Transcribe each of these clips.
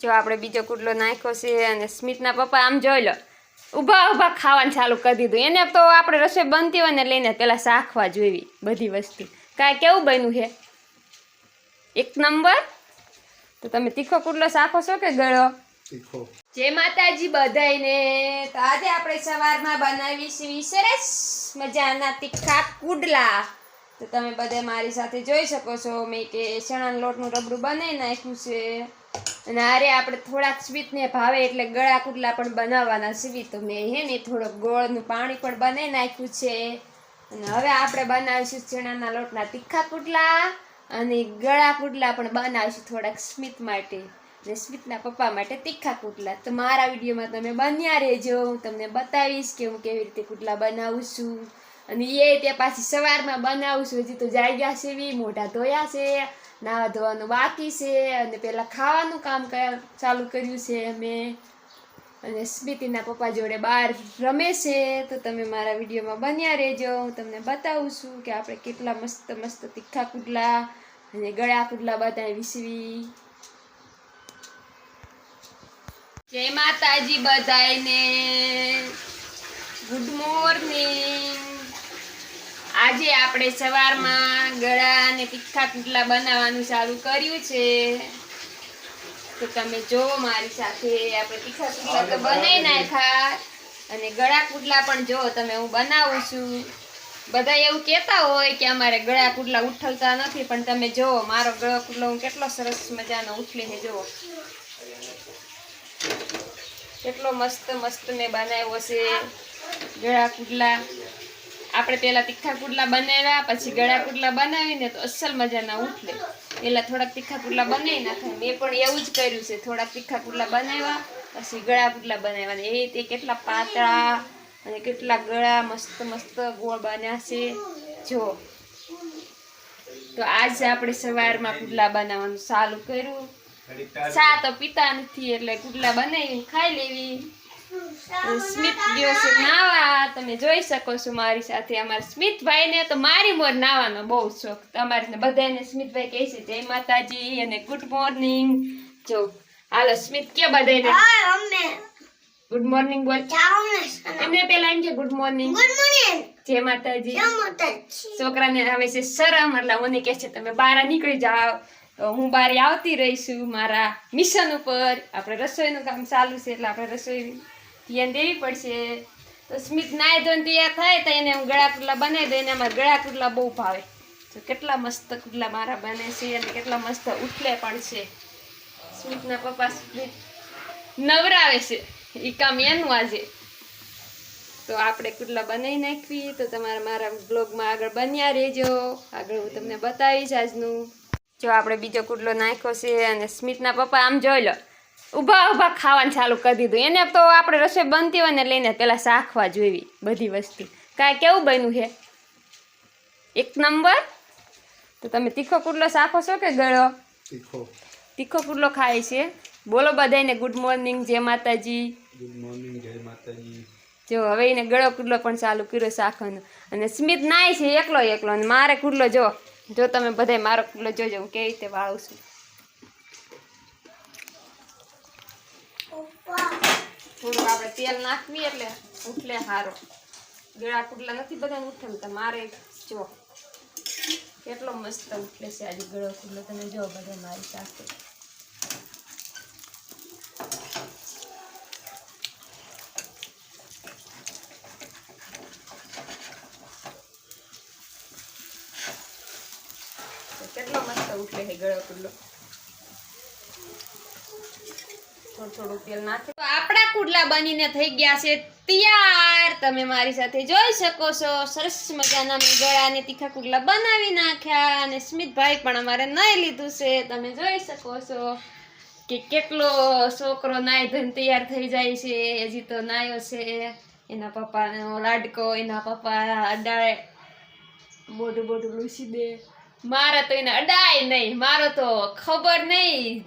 જો આપણે બીજો કુટલો નાખ્યો છે અને સ્મિતના પપ્પા આમ જોઈ લો. ઊભા ઊભા ખાવાનું ચાલુ કરી દીધું. એને તો આપણે રસોઈ બનતી હોય ને લઈને પહેલાં શાખવા જોઈવી બધી વસ્તુ. કાંઈ કેવું બન્યું છે? એક નંબર? તો તમે તીખો કુટલો શાખો છો કે ગળો? જે જય માતાજી બધાને તો આજે આપણે સવારમાં બનાવીશું સરસ મજાના તીખા કુડલા. તો તમે બધા મારી સાથે જોઈ શકો છો. મેં કે ચણાના લોટનું રબડું બનાવી નાખ્યું છે. અને આરે આપણે થોડાક સ્વીટને ભાવે એટલે ગળા કુટલા પણ બનાવવાના છે તો મેં હે ને થોડોક ગોળનું પાણી પણ બનાવી નાખ્યું છે. અને હવે આપણે બનાવીશું ચણાના લોટના તીખા કુટલા અને ગળા કુટલા પણ બનાવીશું થોડાક સ્મિત માટે અને સ્મિતના પપ્પા માટે તીખા કુટલા. તો મારા વિડીયોમાં તમે બન્યા રહેજો. હું તમને બતાવીશ કે હું કેવી રીતે કુટલા બનાવું છું. અને એ તે પાછી સવારમાં બનાવું છું. હજી તો જાગ્યા બી, મોઢા ધોયા છે. નાવા ધોવાનું બાકી છે અને પહેલાં ખાવાનું કામ ચાલુ કર્યું છે અમે. અને સ્મિતિના પપ્પા જોડે બહાર રમે છે. તો તમે મારા વિડીયોમાં બન્યા રહેજો. હું તમને બતાવું છું કે આપણે કેટલા મસ્ત મસ્ત તીખા કુડલા અને ગળા કુડલા બનાવીશવી જય માતાજી બધાને ગુડ મોર્નિંગ આજે આપણે સવારમાં ગળા અને તીખા કુડલા બનાવવાનું ચાલુ કર્યું છે. તો તમે જો મારી સાથે આપણે તીખા કુડલા તો બનાવી નાખ્યા. અને ગળા કૂટલા પણ જો તમે હું બનાવું છું. બધા એવું કહેતા હોય કે અમારે ગળા કૂટલા ઉઠલતા નથી પણ તમે જો મારો ગળા કૂટલો હું કેટલો સરસ મજાનો ઉઠલીને જુઓ કેટલો મસ્ત મસ્ત મેં બનાવ્યો છે ગળા કુડલા આપણે પહેલાં તીખા કુડલા બનાવ્યા પછી ગળા કુડલા બનાવીને તો અસલ મજાના ઉઠલે પહેલાં થોડાક તીખા કુડલા બનાવી નાખે મેં પણ એવું જ કર્યું છે. થોડાક તીખા કુડલા બનાવ્યા પછી ગળા કુડલા બનાવ્યા. એ તે કેટલા પાતળા અને કેટલા ગળા મસ્ત મસ્ત ગોળ બન્યા છે. જો. તો આજ આપણે સવારમાં કુડલા બનાવવાનું ચાલુ કર્યું. ચા તો પીતા નથી એટલે કુડલા બનાવીને ખાઈ લેવી. સ્મિત ગયો છે નાવા. તમે જોઈ શકો છો મારી સાથે અમારા સ્મિતભાઈ ને તો મારી મોર નાવાનો બહુ શોખ. તમારે બધાને સ્મિતભાઈ કહે છે જય માતાજી અને ગુડ મોર્નિંગ જો હાલો સ્મિત કે બધાને ગુડ મોર્નિંગ બોલ. એમને પેલા એમ છે ગુડ મોર્નિંગ જય માતાજી. છોકરાને આવે છે શરમ એટલે મને કહે છે તમે બહાર નીકળી જાઓ. હું બહાર આવતી રહીશું મારા મિશન ઉપર. આપણે રસોઈનું કામ ચાલુ છે એટલે આપણે રસોઈ ધ્યાન દેવી પડશે. તો સ્મિત નાય ધોઈને તૈયાર થાય તો એને ગળા કુટલા બનાવી દઈને અમારે ગળા કુડલા બહુ ભાવે. તો કેટલા મસ્ત કુડલા મારા બને છે અને કેટલા મસ્ત ઉઠલે પણ છે. સ્મિતના પપ્પા નવરાવે છે. એ કામ એનું આજે. તો આપણે કુડલા બનાવી નાખવી તો તમારે મારા બ્લોગમાં આગળ બન્યા રહેજો. આગળ હું તમને બતાવીશ આજનું. જો આપણે બીજો કુડલો નાખ્યો છે અને સ્મિતના પપ્પા આમ જોઈ લો. ઊભા ઊભા ખાવાનું ચાલુ કરી દીધું. એને તો આપણે રસોઈ બનતી હોય ને લઈને પહેલાં શાખવા જોઈવી બધી વસ્તુ. કાંઈ કેવું બન્યું છે? એક નંબર? તો તમે તીખો કુડલો શાખો છો કે ગળો? તીખો. તીખો કુડલો ખાય છે. બોલો બધાને ગુડ મોર્નિંગ જય માતાજી. ગુડ મોર્નિંગ જય માતાજી. જો હવે એને ગળો કુડલો પણ ચાલુ કર્યો શાખવાનો અને સ્મિત નાય છે એકલો એકલો. અને મારે કુડલો જો જો તમે બધાય મારો કુડલો જોજો હું કેવી રીતે વાળું છું. થોડુંક આપણે તેલ નાખવી એટલે ઉઠલે સારો ગળા કુડલા નથી બધા ઉઠે મારે જો કેટલો મસ્ત ઉઠલે છે આજે ગળો કુડલો તમે જો બધા મારી સાથે. કેટલો મસ્ત ઉઠલે છે ગળો કુડલો આપણા કુડલા બનીને થઈ ગયા છે તૈયાર. તમે મારી સાથે જોઈ શકો છો. સરસ મજાના મેં ગળાને તીખા કુડલા બનાવી નાખ્યા અને સ્મિતભાઈ પણ અમારે નહીં લીધું છે. તમે જોઈ શકો છો કે કેટલો છોકરો નાય ધન તૈયાર થઈ જાય છે. હજી તો નાયો છે. એના પપ્પાનો લાડકો, એના પપ્પા અડાય. મોઢું મોઢું લૂસી દે. મારા તો એને અડાય નહીં. મારો તો ખબર નહીં.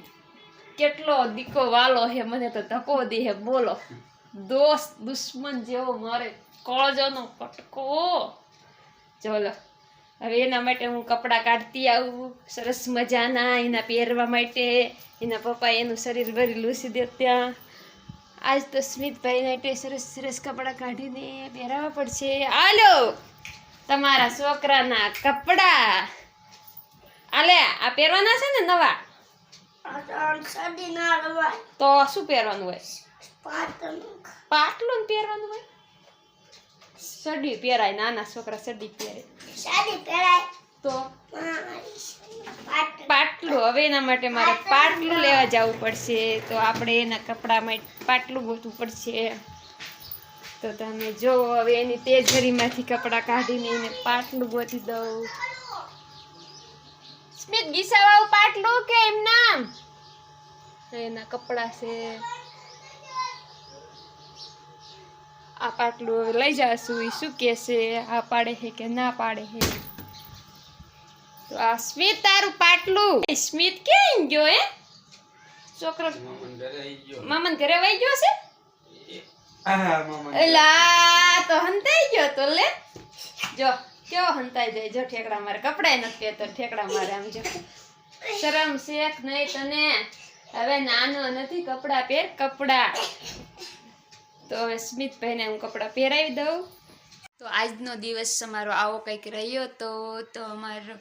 કેટલો દીકો વાલો હે, મને તો ધક્કો દે હે, બોલો. દોસ્ત, દુશ્મન જેવો મારે કોળજોનો કટકો. ચલો હવે એના માટે હું કપડાં કાઢતી આવું, સરસ મજાના, એના પહેરવા માટે. એના પપ્પા એનું શરીર ભરી લૂસી દે ત્યાં. આજ તો સ્મિતભાઈ માટે સરસ સરસ કપડાં કાઢીને પહેરાવવા પડશે. આલો તમારા છોકરાના કપડાં. આલે આ પહેરવાના છે ને નવા? તો શું પહેરવાનું હોય? પાટલું પહેરવાનું હોય? સડી પહેરાય નાના છોકરા સડી પહેરે. તો? પાટલું હવે એના માટે મારે પાટલું લેવા જવું પડશે. તો આપણે એના કપડા માટે પાટલું ગોતવું પડશે. તો તમે જો હવે એની તેજરીમાંથી કપડાં કાઢીને એને પાટલું ગોતી દઉં. સ્મિત ગીસાવાળું પાટલું કે એમ નામ? એના કપડા છે. આ પાટલું હવે લઈ જાશું. એ શું કે છે? આ પાડે છે કે ના પાડે છે તો આ સ્મિત તારું પાટલું. સ્મિત ક્યાં ગયો હે? છોકરો મામન ઘરે વહી ગયો. છે? એલા તો હંતાઈ ગયો તો લે. જો. કેવો હંતાઈ જાય? જો ઠેકડા મારે કપડાય નથી પહેરતો, ઠેકડા મારે આમ જો. શરમ શેખ નહીં તને? હવે નાનો નથી કપડા પહેર, કપડા. તો હવે સ્મિતભાઈને હું કપડાં પહેરાવી દઉં. તો આજનો દિવસ અમારો આવો કંઈક રહ્યો તો તો અમારો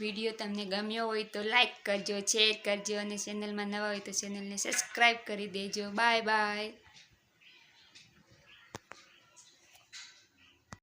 વીડિયો તમને ગમ્યો હોય તો લાઈક કરજો, શેર કરજો અને ચેનલમાં નવા હોય તો ચેનલને સબસ્ક્રાઈબ કરી દેજો. Bye bye.